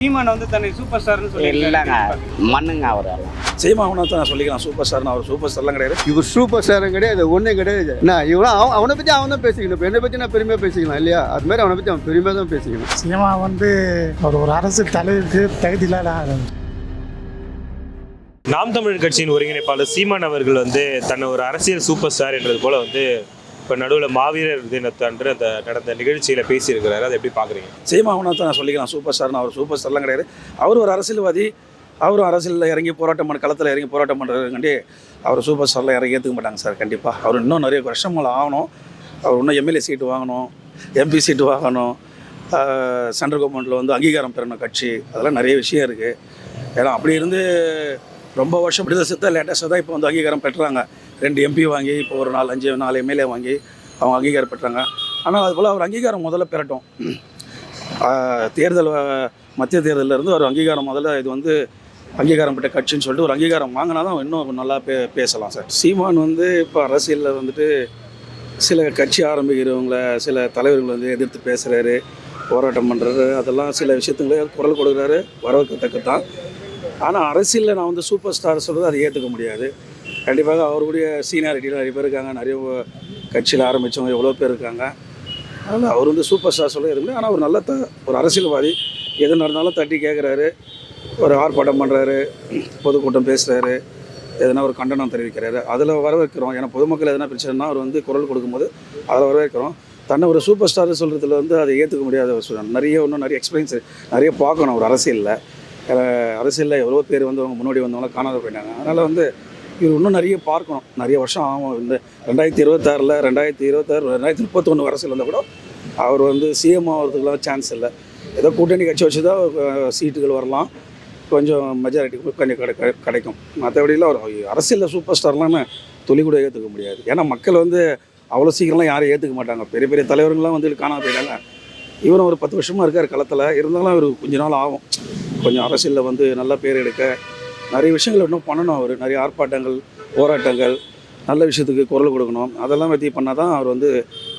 சீமான் வந்து தன்னை சூப்பர் ஸ்டார்னு சொல்லி இல்லைங்க மண்ணுங்க அவரெல்லாம் செய்மாவனா தான் நான் சொல்லிக்கலாம் சூப்பர் ஸ்டார்னு அவர் சூப்பர் ஸ்டார்லாம் கிடையாது. இவர் சூப்பர் ஸ்டாரும் கிடையாது ஒன்றும் கிடையாது. நான் இவன் அவன் அவனை பற்றி அவன் தான் பேசிக்கணும். இப்போ என்னை பற்றி நான் பெருமையாக பேசிக்கலாம் இல்லையா? அது மாதிரி அவனை பற்றி அவன் பெருமையாக தான் பேசிக்கணும். சினிமா வந்து அவர் ஒரு அரசு தலைவருக்கு தகுதி இல்லாத ஆள். அவர். நாம் தமிழர் கட்சியின் ஒருங்கிணைப்பாளர் சீமான் அவர்கள் வந்து தன்னை ஒரு அரசியல் சூப்பர் ஸ்டார் என்றது போல வந்து இப்போ நடுவில் மாவீரர் தினத்தன்று அந்த நடந்த நிகழ்ச்சியில் பேசியிருக்கிறாரு. அதை எப்படி பார்க்குறீங்க சீமாவனத்தை தான் நான் சொல்லிக்கலாம். சூப்பர் ஸ்டார்னு அவர் சூப்பர் ஸ்டார்லாம் கிடையாது. அவர் ஒரு அரசியல்வாதி. அவரும் அரசியலில் இறங்கி போராட்டம் பண்ண களத்தில் இறங்கி போராட்டம் பண்ணுறதுக்காண்டி அவர் சூப்பர் ஸ்டாரில் இறங்கி ஏற்றுக்க மாட்டாங்க சார் கண்டிப்பாக அவர் இன்னும் நிறைய வருஷங்கள் ஆகணும். அவர் இன்னும் எம்எல்ஏ சீட்டு வாங்கணும் எம்பி சீட்டு வாங்கணும். சென்ட்ரல் கவர்மெண்ட்டில் வந்து அங்கீகாரம் பெறணும் கட்சி. அதெல்லாம் நிறைய விஷயம் இருக்குது ஏன்னா அப்படி இருந்து ரொம்ப வருஷம் விடுதலை சித்த லேட்டஸ்ட்டாக தான் இப்போ வந்து அங்கீகாரம் பெற்றாங்க. ரெண்டு எம்பி வாங்கி இப்போ ஒரு நாலு அஞ்சு நாலு எம்எல்ஏ வாங்கி அவங்க அங்கீகாரம் பெற்றாங்க. ஆனால் அது போல் அவர் அங்கீகாரம் முதல்ல பெறட்டும். தேர்தல் மத்திய தேர்தலில் இருந்து ஒரு அங்கீகாரம் முதல்ல இது வந்து அங்கீகாரம் பெற்ற கட்சின்னு சொல்லிட்டு ஒரு அங்கீகாரம் வாங்கினா தான் இன்னும் நல்லா பே பேசலாம் சார். சீமான் வந்து இப்போ அரசியலில் வந்துட்டு சில கட்சி ஆரம்பிக்கிறவங்கள சில தலைவர்கள் வந்து எதிர்த்து பேசுகிறாரு போராட்டம் பண்ணுறாரு அதெல்லாம் சில விஷயத்துங்களே குரல் கொடுக்குறாரு வரவேற்கத்தக்க தான் ஆனால் அரசியலில் நான் வந்து சூப்பர் ஸ்டார் சொல்கிறது அதை ஏற்றுக்க முடியாது. கண்டிப்பாக அவருடைய சீனியாரிட்டியில் நிறைய பேர் இருக்காங்க. நிறைய கட்சியில் ஆரம்பித்தவங்க எவ்வளோ பேர் இருக்காங்க. அதனால் அவர் வந்து சூப்பர் ஸ்டார் சொல்ல எதுவுமே ஆனால் ஒரு நல்ல த ஒரு அரசியல்வாதி எது நடந்தாலும் தட்டி கேட்குறாரு ஒரு ஆர்ப்பாட்டம் பண்ணுறாரு பொதுக்கூட்டம் பேசுகிறாரு எதனா ஒரு கண்டனம் தெரிவிக்கிறாரு. அதில் வரவேற்கிறோம். ஏன்னா பொதுமக்கள் எதனா பிரச்சனைனா அவர் வந்து குரல் கொடுக்கும்போது அதில் வரவேற்கிறோம். தன்னை ஒரு சூப்பர் ஸ்டார் சொல்கிறதுல வந்து அதை ஏற்றுக்க முடியாத ஒரு சூழல் நிறைய இன்னும் நிறைய எக்ஸ்பீரியன்ஸ் நிறைய பார்க்கணும் ஒரு அரசியலில். அரசியலில் எவ்வளோ பேர் வந்து அவங்க முன்னாடி வந்தவங்களாம் காணாத போயிட்டாங்க. அதனால் வந்து இவர் இன்னும் நிறைய பார்க்கணும். நிறைய வருஷம் ஆகும். இந்த ரெண்டாயிரத்தி இருபத்தாறில் ரெண்டாயிரத்தி இருபத்தாறு ரெண்டாயிரத்தி முப்பத்தொன்று அரசியல் இருந்தால் கூட அவர் வந்து சிஎம் ஆகிறதுக்குலாம் சான்ஸ் இல்லை. ஏதோ கூட்டணி கட்சி வச்சு தான் சீட்டுகள் வரலாம். கொஞ்சம் மெஜாரிட்டி கொஞ்சம் கிடை கிடைக்கும். மற்றபடியெல்லாம் அவர் அரசியலில் சூப்பர் ஸ்டார்லாம் துளி கூட ஏற்றுக்க முடியாது. ஏன்னா மக்கள் வந்து அவ்வளோ சீக்கிரம்லாம் யாரும் ஏற்றுக்க மாட்டாங்க. பெரிய பெரிய தலைவர்கள்லாம் வந்து காணாமல் போயிட்டாங்க. இவரும் ஒரு பத்து வருஷமாக இருக்கார் களத்தில். இருந்தாலும் அவர் கொஞ்ச நாள் ஆகும். கொஞ்சம் அரசியலில் வந்து நல்ல பேர் எடுக்க நிறைய விஷயங்கள் இன்னும் பண்ணணும் அவர். நிறைய ஆர்ப்பாட்டங்கள் போராட்டங்கள் நல்ல விஷயத்துக்கு குரல் கொடுக்கணும். அதெல்லாம் பற்றி பண்ணால் தான் அவர் வந்து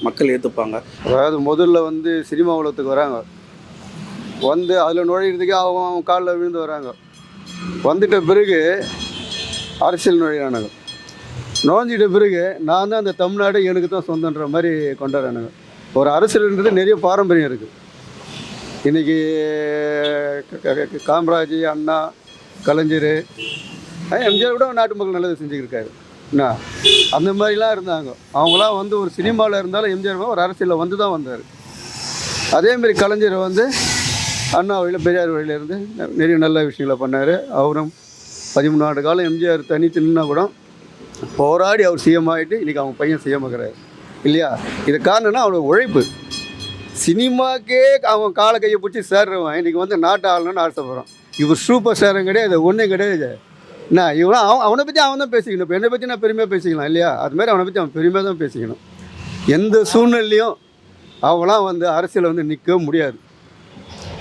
மக்கள் ஏற்றுப்பாங்க அதாவது முதல்ல வந்து சினிமா உலகத்துக்கு வராங்க. வந்து அதில் நுழையிறதுக்கே அவங்க அவங்க காலில் விழுந்து வராங்க. வந்துட்ட பிறகு அரசியல் நுழையிறானுங்க. நுழைஞ்சிட்ட பிறகு நான் தான் அந்த தமிழ்நாடு எனக்கு தான் சொந்தன்ற மாதிரி கொண்டாடுறானுங்க. ஒரு அரசியல்ன்றது நிறைய பாரம்பரியம் இருக்குது இன்றைக்கி காமராஜ் அண்ணா கலைஞர். எம்ஜிஆர் கூட நாட்டு மக்கள் நல்லது செஞ்சுக்கிருக்காரு. என்ன? அந்த மாதிரிலாம் இருந்தாங்க. அவங்களாம் வந்து ஒரு சினிமாவில் இருந்தாலும் எம்ஜிஆர் ஒரு அரசியலில் வந்து தான் வந்தார். அதேமாரி கலைஞர் வந்து அண்ணா வழியில் பெரியார் வழியிலேருந்து நிறைய நல்ல விஷயங்களை பண்ணார். அவரும் பதிமூணு ஆண்டு காலம் எம்ஜிஆர் தனித்து நின்னா கூட போராடி அவர் சிஎம் ஆகிட்டு இன்றைக்கி அவங்க பையன் சிஎம் ஆகிறாரு. இல்லையா? இது காரணம்னா அவரோட உழைப்பு. சினிமாக்கே அவன் காலை கையை பிடிச்சி சேர்றவன். இன்றைக்கி வந்து நாட்டை ஆளணும்னு ஆசைப்படுறான். இவர் சூப்பர் ஸ்டாரும் கிடையாது ஒன்றும் கிடையாது. என்ன இவன் அவன் அவனை பற்றி அவன் தான் பேசிக்கணும். இப்போ என்னை பற்றி நான் பெருமையாக பேசிக்கலாம் இல்லையா? அது மாதிரி அவனை பற்றி அவன் பெருமையாக தான் பேசிக்கணும். எந்த சூழ்நிலையும் அவங்களாம் வந்து அரசியல் வந்து நிற்க முடியாது.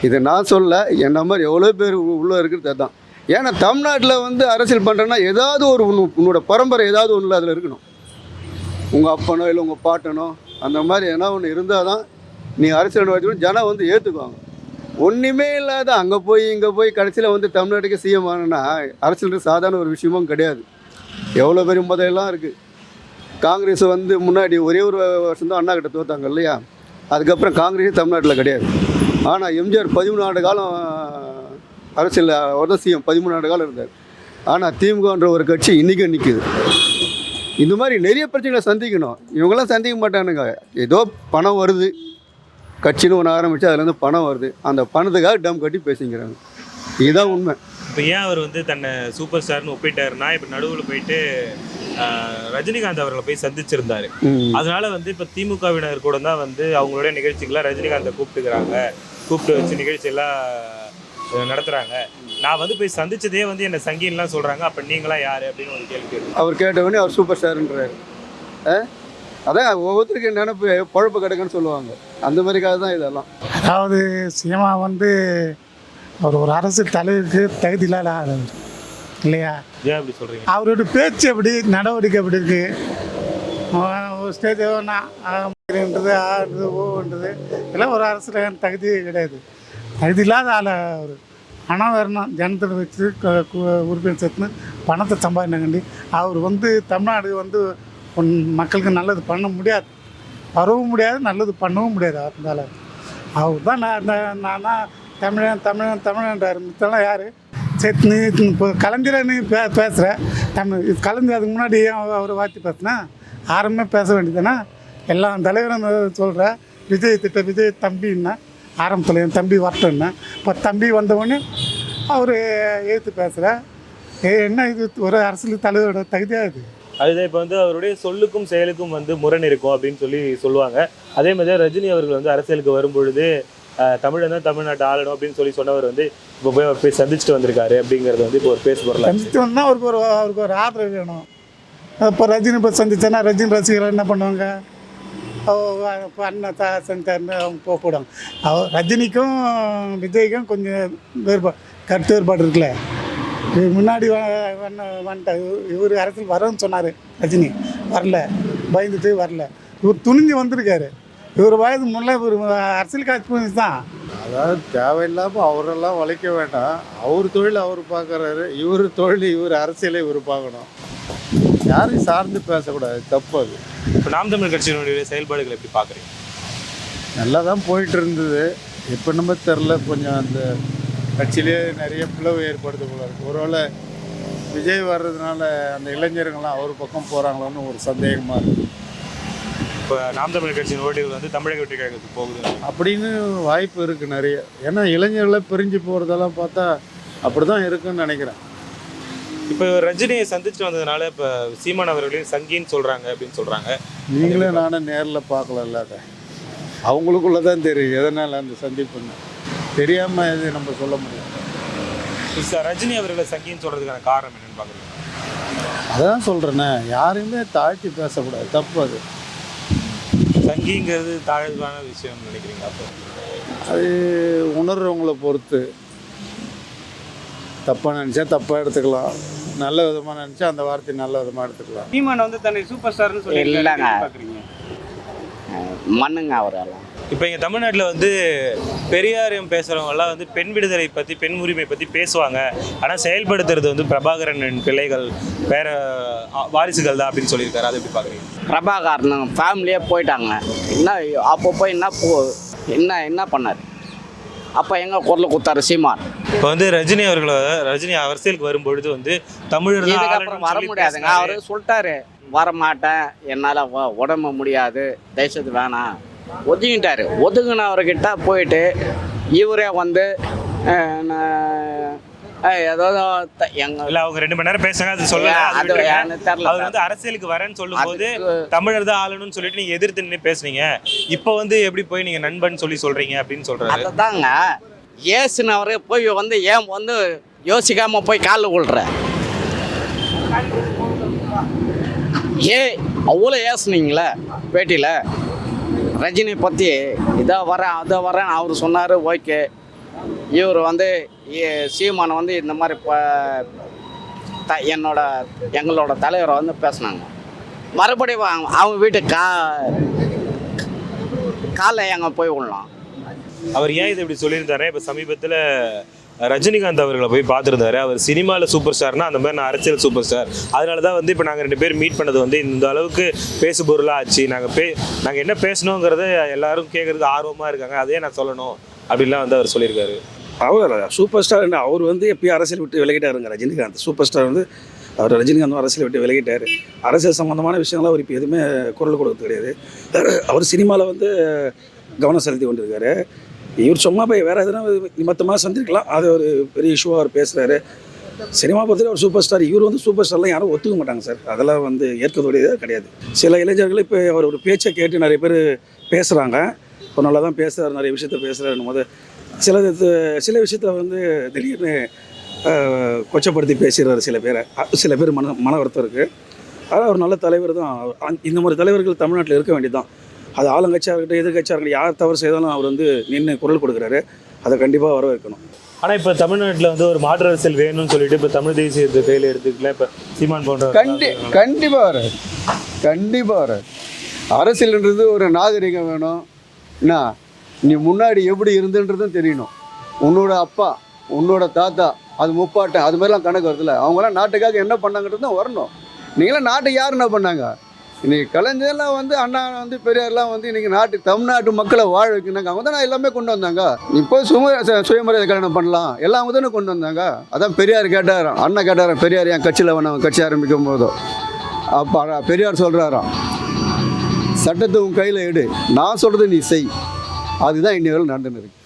இதை நான் சொல்ல என்ன மாதிரி எவ்வளோ பேர் உள்ளே இருக்கிறது தான் ஏன்னா தமிழ்நாட்டில் வந்து அரசியல் பண்ணுறேன்னா ஏதாவது ஒரு உன்னு- உன்னோட பரம்பரை ஏதாவது ஒன்றில் அதில் இருக்கணும். உங்கள் அப்பனோ இல்லை உங்கள் பாட்டனோ அந்த மாதிரி ஏன்னா ஒன்று இருந்தால் தான் நீ அரசியல் வச்சுக்கணும் ஜனம் வந்து ஏற்றுக்குவாங்க ஒன்றுமே இல்லாத அங்கே போய் இங்கே போய் கடைசியில் வந்து தமிழ்நாட்டுக்கு சிஎம் ஆனனா அரசியல் சாதாரண ஒரு விஷயமும் கிடையாது. எவ்வளோ பெரிய முதலாம் இருக்குது காங்கிரஸ் வந்து முன்னாடி ஒரே ஒரு வருஷம் தான் அண்ணா கிட்ட தோத்தாங்க இல்லையா? அதுக்கப்புறம் காங்கிரஸே தமிழ்நாட்டில் கிடையாது. ஆனால் எம்ஜிஆர் பதிமூணு ஆண்டு காலம் அரசியல் அவர் தான் சிஎம் பதிமூணு ஆண்டு காலம் இருந்தார். ஆனால் திமுகன்ற ஒரு கட்சி இன்றைக்கும் நிற்குது இந்த மாதிரி நிறைய பிரச்சனைகளை சந்திக்கணும். இவங்கெல்லாம் சந்திக்க மாட்டானுங்க. ஏதோ பணம் வருது. கட்சின்னு ஒன்று ஆரம்பித்து அதுலேருந்து பணம் வருது. அந்த பணத்துக்காக டம் கட்டி பேசிக்கிறாங்க. இதுதான் உண்மை. இப்போ ஏன் அவர் வந்து தன்னை சூப்பர் ஸ்டார்னு ஒப்பிட்டாருன்னா இப்போ நடுவில் போயிட்டு ரஜினிகாந்த் அவர்களை போய் சந்திச்சிருந்தாரு. அதனால வந்து இப்போ திமுகவினர் கூட தான் வந்து அவங்களுடைய நிகழ்ச்சிகளை ரஜினிகாந்தை கூப்பிட்டுக்கிறாங்க. கூப்பிட்டு வச்சு நிகழ்ச்சியெல்லாம் அஹ், நடத்துறாங்க. நான் வந்து போய் சந்திச்சதே வந்து என்ன சங்கின்லாம் சொல்றாங்க. அப்ப நீங்களாம் யாரு அப்படின்னு ஒரு கேள்வி அவர் கேட்டவொடனே அவர் சூப்பர் ஸ்டார்ன்றாரு? அதான் ஒவ்வொருத்தருக்கு நினப்பு பழப்பு கிடக்குன்னு சொல்லுவாங்க. அந்த மாதிரிக்காக தான் இதெல்லாம். அதாவது சினிமா வந்து அவர் ஒரு அரசு தலைவருக்கு தகுதி இல்லாத ஆள். இல்லையா? ஏன் அப்படி சொல்றீங்க? அவரோட பேச்சு எப்படி நடவடிக்கை எப்படி இருக்கு? அவன் ஒரு ஸ்டேஜ் ஆன்றது ஆன்றது ஓன்றது இதெல்லாம் ஒரு அரசியல் தகுதி கிடையாது. தகுதி இல்லாத ஆள் அவர். பணம் வரணும் ஜனத்தை வச்சு உறுப்பினர் சேர்த்துன்னு பணத்தை சம்பாதினாங்கண்டி அவர் வந்து தமிழ்நாடு வந்து மக்களுக்கு நல்லது பண்ண முடியாது. வரவும் முடியாது நல்லது பண்ணவும் முடியாது அதனால அவர் தான் நான் நான் தான் தமிழன் தமிழன் தமிழன்றார் மித்தெல்லாம் யார் சரி நீ இப்போ கலைஞரை நீ பே பேசுகிற தமிழ் இது கலைஞர் அதுக்கு முன்னாடி ஏன் அவர் அவரை வாத்தி பேசுனா ஆரம்பமே பேச வேண்டியதுன்னா எல்லா தலைவரும் சொல்கிற விஜய் திட்ட விஜய் தம்பின்னா ஆரம்பத்தில் என் தம்பி வரட்டும்னா இப்போ தம்பி வந்தவொடனே அவர் எழுத்து பேசுகிற என்ன இது ஒரு அரசியல் தலைவரோட தகுதியாக இது அதுதான் இப்போ வந்து அவருடைய சொல்லுக்கும் செயலுக்கும் வந்து முரண் இருக்கும் அப்படின்னு சொல்லி சொல்லுவாங்க. அதே மாதிரி தான் ரஜினி அவர்கள் வந்து அரசியலுக்கு வரும்பொழுது தமிழன் தான் தமிழ்நாட்டை ஆளணும் அப்படின்னு சொல்லி சொன்னவர் வந்து இப்போ போய் அவர் போய் சந்திச்சுட்டு வந்திருக்காரு அப்படிங்கிறது வந்து இப்போ ஒரு பேச பொருளாக சந்தித்து வந்தால் அவருக்கு ஒரு அவருக்கு ஒரு ஆதரவு வேணும். இப்போ ரஜினி இப்போ சந்திச்சேன்னா ரஜினி ரசிகர்கள் என்ன பண்ணுவாங்க? அவ- இப்போ அண்ணன் தா செஞ்சார்னு அவங்க போக போடுவாங்க. அவ ரஜினிக்கும் விஜய்க்கும் கொஞ்சம் வேறுபாடு கருத்து வேறுபாடு இருக்குல்ல. முன்னாடி வ- வந்த- வந்துட்ட இவர் அரசியல் வரேன்னு சொன்னார் ரஜினி. வரல பயந்துட்டு வரல. இவர் துணிஞ்சு வந்திருக்காரு. இவர் வயது முன்னே இவர் அரசியல் காட்சி தான். அதாவது தேவையில்லாமல் அவரெல்லாம் வளைக்க வேண்டாம். அவர் தொழில் அவர் பார்க்குறாரு. இவர் தொழில் இவர் அரசியலை இவர் பார்க்கணும். யாரையும் சார்ந்து பேசக்கூடாது. தப்பு அது. இப்போ நாம் தமிழ் கட்சியினுடைய செயல்பாடுகள் எப்படி பார்க்குறீங்க? நல்லா தான் போயிட்டு இருந்தது. இப்போ நம்ம தெரில கொஞ்சம் அந்த கட்சியிலே நிறைய பிளவு ஏற்படுத்த போல ஒருவேளை விஜய் வர்றதுனால அந்த இளைஞர்கள்லாம் அவர் பக்கம் போகிறாங்களோன்னு ஒரு சந்தேகமாக இருக்குது இப்போ நாம் தமிழ் கட்சியின் ஓட்டிகள் வந்து தமிழக வெற்றி கழகத்துக்கு போகுது. அப்படின்னு வாய்ப்பு இருக்குது நிறைய. ஏன்னா இளைஞர்களை பிரிஞ்சு போகிறதெல்லாம் பார்த்தா அப்படி தான் இருக்குன்னு நினைக்கிறேன். இப்போ ரஜினியை சந்திச்சுட்டு வந்ததுனால இப்போ சீமான் அவர்களையும் சங்கின்னு சொல்கிறாங்க அப்படின்னு சொல்கிறாங்க நீங்களே நானும் நேரில் பார்க்கல அதை அவங்களுக்குள்ள தான் தெரியும் எதனால் அந்த சந்திப்புன்னு? தெரியாமல் இது நம்ம சொல்ல முடியும் இப்போ ரஜினி அவர்களை சங்கின்னு சொல்கிறதுக்கான காரணம் என்னன்னு பார்க்குறீங்க அதான் சொல்கிறேனே யாரையுமே தாழ்த்தி பேசக்கூடாது தப்பு அது. சங்கிங்கிறது தாழ்வான விஷயம் நினைக்கிறீங்க அப்போ? அது உணர்றவங்கள பொறுத்து. தப்பாக நினச்சா தப்பாக எடுத்துக்கலாம் நல்ல விதமாக நினச்சா அந்த வார்த்தை நல்ல விதமாக எடுத்துக்கலாம். சீமான் வந்து தன்னை சூப்பர் ஸ்டார்னு சொல்லி இல்லைங்க. மண்ணுங்க அவரெல்லாம். இப்போ இங்கே தமிழ்நாட்டில் வந்து பெரியாரியம் பேசுகிறவங்கலாம் வந்து பெண் விடுதலை பற்றி பெண் உரிமை பற்றி பேசுவாங்க. ஆனால் செயல்படுத்துறது வந்து பிரபாகரன் பிள்ளைகள் வேற வாரிசுகள் தான் அப்படின்னு சொல்லியிருக்காரு. அதை எப்படி பார்க்குறீங்க பிரபாகரன் ஃபேமிலியே போயிட்டாங்க. என்ன அப்போ போய் என்ன போ என்ன என்ன பண்ணார்? அப்போ எங்கே குரல் கொடுத்தாரு சீமான்? இப்போ வந்து ரஜினி அவர்களை ரஜினி அரசியலுக்கு வரும்பொழுது வந்து தமிழர் வர முடியாதுங்க. அவரு சொல்லிட்டாரு. வர மாட்டேன் என்னால் உடம்பு முடியாது. தேசத்து வேணாம். ஒதுங்கிட்டாரு. ஒதுங்கினவர்கிட்ட போயிட்டு இவரே வந்து ஏதோ எங்க இல்ல அவங்க ரெண்டு மணி நேரம் பேசுறாங்க அது சொல்ல அது எனக்கு தெரியல சார். வந்து அரசியலுக்கு வரேன்னு சொல்லும்போது தமிழர் தான் ஆளணும்னு சொல்லிட்டு நீங்க எதிர்த்து நின்று பேசுனீங்க. இப்போ வந்து எப்படி போய் நீங்க நண்பன் சொல்லி சொல்றீங்க அப்படின்னு சொல்றாரு? அதுதாங்க. ஏசுனவரு போய் வந்து ஏன் வந்து யோசிக்காம போய் காலில் விழுற? ஏ அவ்வளோ ஏசுனீங்களே பேட்டியில்? ரஜினி பற்றி இதை வரேன் அதை வரேன் அவர் சொன்னார் ஓகே. இவர் வந்து ஏ- சீமானை வந்து இந்த மாதிரி ப த என்னோட எங்களோட தலைவரை வந்து பேசினாங்க. மறுபடியும் அவங்க- வீட்டு கா காலைல எங்கே போய் விடலாம். அவர் ஏன் இதை இப்படி சொல்லியிருந்தாரு? இப்போ சமீபத்தில் ரஜினிகாந்த் அவர்களை போய் பார்த்துருந்தாரு. அவர் சினிமாவில் சூப்பர் ஸ்டார்னா அந்த மாதிரி நான் அரசியல் சூப்பர் ஸ்டார் அதனால தான் வந்து இப்போ நாங்கள் ரெண்டு பேர் மீட் பண்ணது வந்து இந்த அளவுக்கு பேசு பொருளாக ஆச்சு. நாங்கள் பே நாங்கள் என்ன பேசணுங்கிறத எல்லாரும் கேட்குறதுக்கு ஆர்வமாக இருக்காங்க. அதே நான் சொல்லணும் அப்படின்லாம் வந்து அவர் சொல்லியிருக்காரு. அவர் சூப்பர் ஸ்டார் என்ன அவர் வந்து எப்பயும் அரசியல் விட்டு விலகிட்டாருங்க ரஜினிகாந்த். சூப்பர் ஸ்டார் வந்து அவர் ரஜினிகாந்தும் அரசியல் விட்டு விலகிட்டார். அரசியல் சம்மந்தமான விஷயங்கள்லாம் அவர் இப்போ எதுவுமே குரல் கொடுக்கறது கிடையாது. அவர் சினிமாவில் வந்து கவனம் செலுத்தி கொண்டிருக்காரு. இவர் சும்மா போய் வேறு எதுனா நிமித்தமாக சந்திருக்கலாம். அது ஒரு பெரிய இஷ்யூவாக அவர் பேசுகிறாரு சினிமா பொறுத்தவரை ஒரு சூப்பர் ஸ்டார் இவர் வந்து சூப்பர் ஸ்டார்லாம் யாரும் ஒத்துக்க மாட்டாங்க சார். அதெல்லாம் வந்து ஏற்கக்கூடியதே கிடையாது. சில இளைஞர்கள் இப்போ அவர் ஒரு பேச்சை கேட்டு நிறைய பேர் பேசுகிறாங்க இப்போ நல்லா தான் பேசுகிறார் நிறைய விஷயத்த பேசுகிறாருன்னு போது சில சில விஷயத்தில் வந்து திடீர்னு கொச்சப்படுத்தி பேசுகிறாரு சில பேரை. சில பேர் மன மன வருத்தம் இருக்குது ஆனால் அவர் நல்ல தலைவர் தான். இந்த மாதிரி தலைவர்கள் தமிழ்நாட்டில் இருக்க வேண்டியதுதான். அது ஆளுங்கட்சியாக இருக்கட்டும் எதிர்கட்சியாக இருக்கட்டும் யார் தவறு செய்தாலும் அவர் வந்து நின்று குரல் கொடுக்குறாரு. அதை கண்டிப்பாக வரவேற்கணும். ஆனால் இப்போ தமிழ்நாட்டில் வந்து ஒரு மாற்று அரசியல் வேணும்னு சொல்லிட்டு இப்போ தமிழ் தேசியத்தை கையில் எடுத்துக்கல இப்போ சீமான் போன்ற கண்டி கண்டிப்பாக வராது கண்டிப்பாக வராது அரசியல்ன்றது ஒரு நாகரிகம் வேணும். என்ன? நீ முன்னாடி எப்படி இருந்துன்றதும் தெரியணும். உன்னோட அப்பா உன்னோட தாத்தா அது முப்பாட்டன் அது மாதிரிலாம் கணக்கு வருதுல்ல. அவங்களாம் நாட்டுக்காக என்ன பண்ணாங்கிறது தான் வரணும். நீங்களாம் நாட்டுக்கு யார் என்ன பண்ணாங்க? இன்னைக்கு கலைஞர்லாம் வந்து அண்ணா வந்து பெரியார்லாம் வந்து இன்னைக்கு நாட்டு தமிழ்நாட்டு மக்களை வாழ வைக்கிறாங்க அவங்க தானே எல்லாமே கொண்டு வந்தாங்க. இப்போ சும சுயமரியாதை கல்யாணம் பண்ணலாம். எல்லாம் அவங்க தானே கொண்டு வந்தாங்க. அதான் பெரியார் கேட்டாராம். அண்ணா கேட்டாராம் பெரியார் என் கட்சியில் வேணாம். கட்சி ஆரம்பிக்கும் போதோ. அப்போ பெரியார் சொல்கிறாராம் சட்டத்தை உன் கையில் எடு. நான் சொல்கிறது நீ செய். அதுதான் இன்னைக்கு நடந்துன்னு இருக்கு.